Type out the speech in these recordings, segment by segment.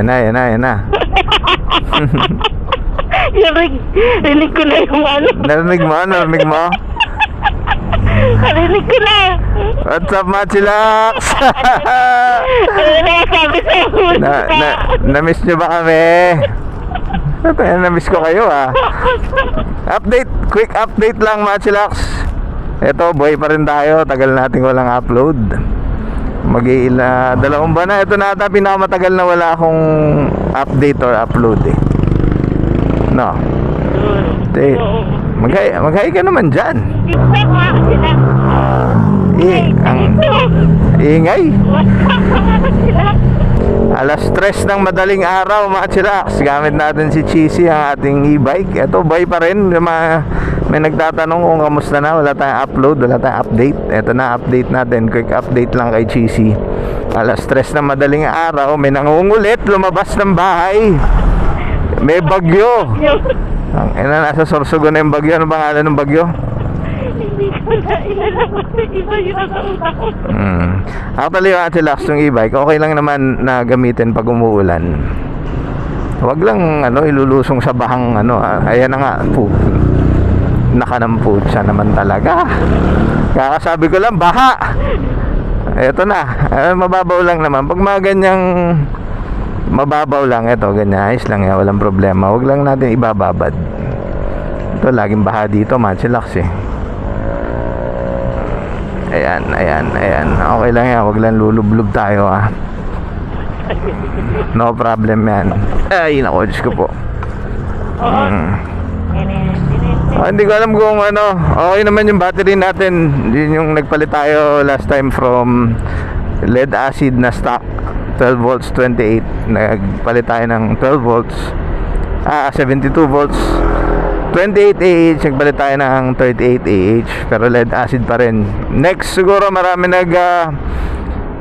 Yan na, yan na, yan na. rig, rinig ko na yung ano. Narinig mo? Narinig mo? Rinig ko na. What's up, Machilax? Ano na sabi sa'yo? na, na, na-miss nyo ba kami? Na-miss ko kayo ah. Update, quick update lang Machilax. Ito, buhay pa rin tayo. Tagal natin walang upload. Mag iila dalawang ba na. Ito na ata pinakamatagal na wala akong update or upload eh. No? Te, maghay, maghay ka naman dyan. I, ang ingay Alas 3 ng madaling araw mga chillax Gamit natin si Cheesy ang ating e-bike. Ito buhay pa rin. Mga, May nagtatanong kung kamusta na. Wala tayong upload, wala tayong update. Ito na update natin. Quick update lang kay Cheesy. Alas 3 ng madaling araw May nangungulit. Lumabas ng bahay. May bagyo. Ang ina nasa Sorsogon na yung bagyo. Ano pangalan ng bagyo? Hindi ko na ilalabas na iba Ate Lax, yung e-bike, okay lang naman na gamitin pag umuulan. Huwag lang ano, ilulusong sa bahang ano. ah. Ayan na nga, po. Nakanamput siya naman talaga. Kakasabi ko lang, baha! Eto na. Eh, mababaw lang naman. Pag mga ganyang mababaw lang, ito, ganyan, ayos lang yan, walang problema. Huwag lang natin ibababad. Ito, laging baha dito, Machilax eh. Ayan, ayan, ayan. Okay lang yan. Huwag lang lulublob tayo ah. No problem yan. Ay, naku, Diyos ko po. Mm. Ah, hindi ko alam kung ano. Okay naman yung battery natin. Yun yung nagpalit tayo last time from lead acid na stock. 12 volts 28. Nagpalit tayo ng 12 volts. Ah, 72 volts. 28 AH, nagpalit tayo ng 38 AH pero lead acid pa rin. Next siguro marami nag ah,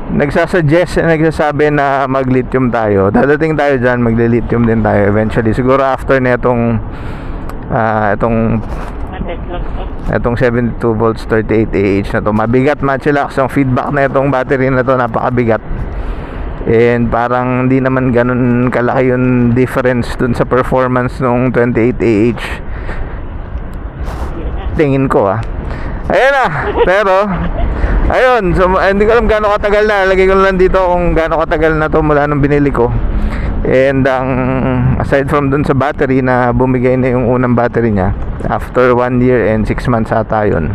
nagsasuggest nagsasabi na mag-lithium tayo. Dadating tayo diyan, magli-lithium din tayo eventually. Siguro after ah itong Matet lang to. itong 72 volts 38 AH na to. Mabigat matchilax yung feedback na itong battery na to napakabigat. And parang hindi naman ganun kalaki yung difference dun sa performance nung 28 AH. Tingin ko ah. Ayan na. Pero ayun, so hindi ko alam gaano katagal na. Lagay ko lang dito kung gaano katagal na to mula nung binili ko. And ang aside from dun sa battery na bumigay na yung unang battery niya after 1 year and 6 months ata yun.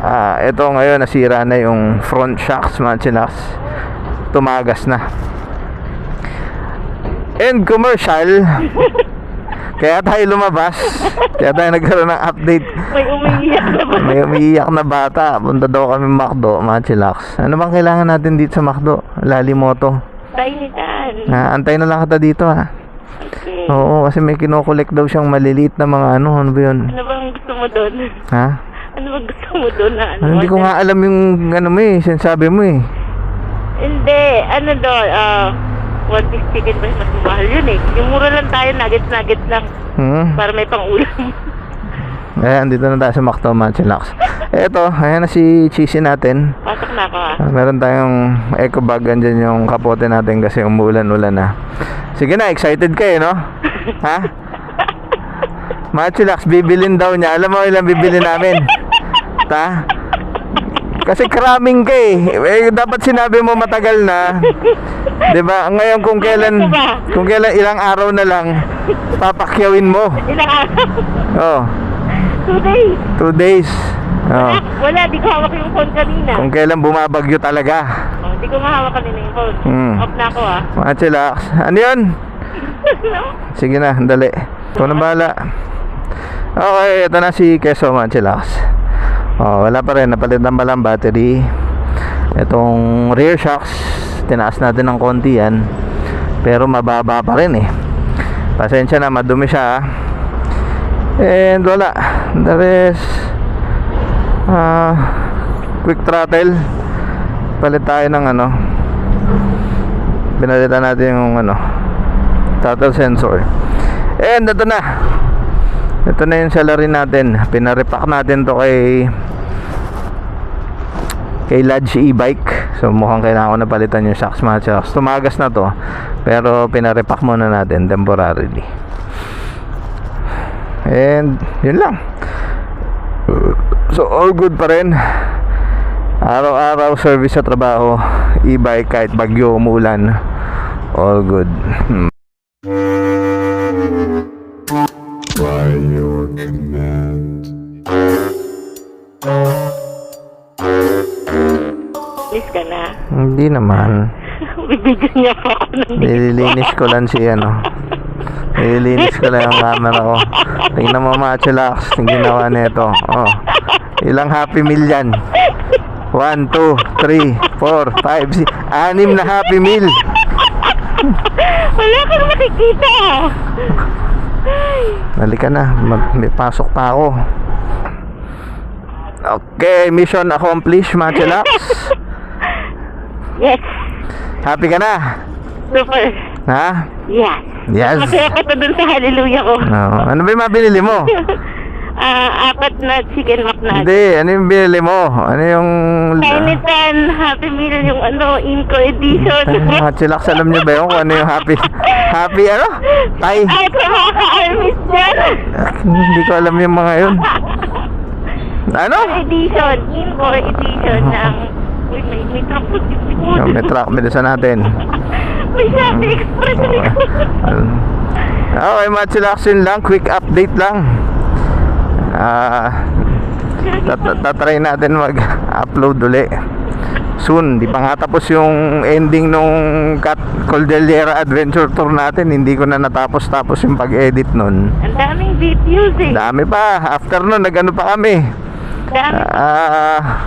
Ah, ito ngayon nasira na yung front shocks mga chillax. Tumagas na. And commercial kaya tayo lumabas. Kaya tayo nagkaroon ng update. May umiiyak na ba? May umiiyak na bata. Punta daw kami McDo, mga chillax. Ano bang kailangan natin dito sa McDo? Lalimoto. Tainitan. Ah, antay na lang kita dito ha. Okay. Oo, kasi may kinokolek daw siyang maliliit na mga ano, ano ba yun? Ano bang gusto mo doon? Ha? Ano bang gusto mo doon na ano? Ano, hindi ko nga alam yung ano mo eh, sinasabi mo eh. Hindi, ano doon, ah, one piece chicken ba? Mas mahal yun eh. Yung mura lang tayo, nuggets-nuggets lang. Hmm? Para may pang ulam. Ayan, dito na tayo sa McDo, mga chillax. Eto, ayan na si Cheesy natin. Pasok na ako ah. Ah, meron tayong eco bag andyan yung kapote natin kasi umuulan-ulan na. Sige na, excited kayo, no? ha? Machilax, bibilin daw niya. Alam mo ilang bibili namin? Ta? Kasi kraming ka eh. eh. Dapat sinabi mo matagal na. 'Di ba? Ngayon kung kailan kung kailan ilang araw na lang papakyawin mo. Ilang araw? Oh, Two days. two days. Oh. Ah, wala, di ko hawak yung phone kanina. Kung kailan bumabagyo talaga. Oh, di ko mahawak kanina yung phone. Hmm. Off na ako ah. Mga chillax. Ano yun? Sige na, dali. Ikaw na bahala. Okay, ito na si Keso mga chillax. Oh, wala pa rin. Napalitan pa lang battery. Itong rear shocks, tinaas natin ng konti yan. Pero mababa pa rin eh. Pasensya na, madumi siya. ah. And wala. The rest, ah, quick throttle. Palit tayo ng ano, pinalitan natin yung ano throttle sensor and ito na ito na yung salary natin pinarepack natin to kay kay Lodge e-bike so mukhang kailangan ko na palitan yung shocks mga shocks tumagas na to Pero pinarepack muna natin temporarily. And yun lang. So all good pa rin. Araw-araw service sa trabaho, e-bike kahit bagyo umulan. All good. Hmm. Hindi naman. Bibigyan niya pa ako ng Nililinis ko lang si ano. Nililinis ko lang yung camera ko. Tingnan mo mga chillax. Yung ginawa nito. Oh. Ilang happy meal yan? 1, 2, 3, 4, 5, 6. Anim na happy meal. Wala kang makikita. Halika na. Mag- may pasok pa ako. Okay, mission accomplished mga chillax. Yes. Happy ka na? Super. Ha? Yes. Yes. Masaya ka pa dun sa hallelujah ko. No. Ano ba yung mga binili mo? Ah, apat na chicken McNuggets. Hindi, ano yung binili mo? Ano yung... Tiny Tan, Happy Meal, yung ano, Inco edition. Ay, mga chillax, alam niyo ba yun kung ano yung happy... Happy ano? Tay. Ay, kumaka-armis dyan. Hindi ko alam yung mga yun. Ano? Edition, Inco edition ng... Uy, may, may yung likod. Oh, may truck, bilisan natin. May Shopee Express sa likod. Okay, mga chillax, yun lang. Quick update lang. Ah... tat- tatry natin mag-upload uli soon di pa nga tapos yung ending nung Cat Cordillera Adventure Tour natin hindi ko na natapos tapos yung pag-edit nun Ang daming videos eh. dami pa after nun nagano pa kami Dami. Ah,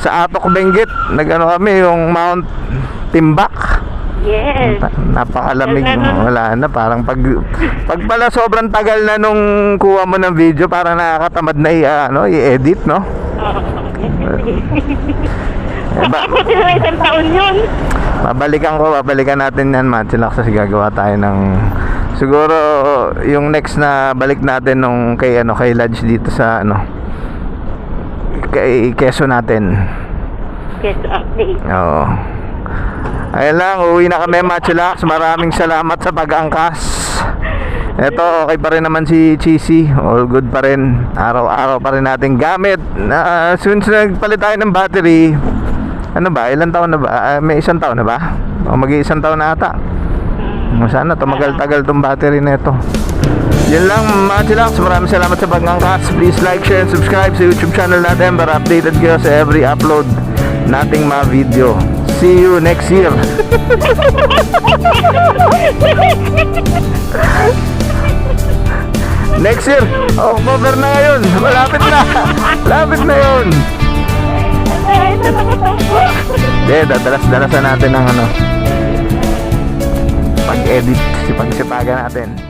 sa Atok Benguet nagano kami yung Mount Timbak Yes. Pa- napakalamig Wala na. wala na parang pag pag pala sobrang tagal na nung kuha mo ng video parang nakakatamad na i, ano, i-edit no eh, ba, isang taon yun. babalikan ko babalikan natin yan Matchilak kasi gagawa tayo ng siguro yung next na balik natin nung kay ano kay Lodge dito sa ano kay keso natin Yes, update. Oo. Ayun lang, uwi na kami Machulax. Maraming salamat sa pag-angkas. Ito, okay pa rin naman si Cheesy. All good pa rin. Araw-araw pa rin natin gamit. Uh, since nagpalit tayo ng battery, ano ba, ilang taon na ba? Ah, may isang taon na ba? O mag-iisang taon na ata. Sana tumagal-tagal tong battery na ito. Yun lang mga chillax. Maraming salamat sa pag-angkas. Please like, share, and subscribe sa YouTube channel natin para updated kayo sa every upload nating mga video. See you next year. next year, October na ngayon. Malapit na. Malapit na yun. Hindi, dadalas-dalasan natin ng ano. Pag-edit, sipag-sipagan natin.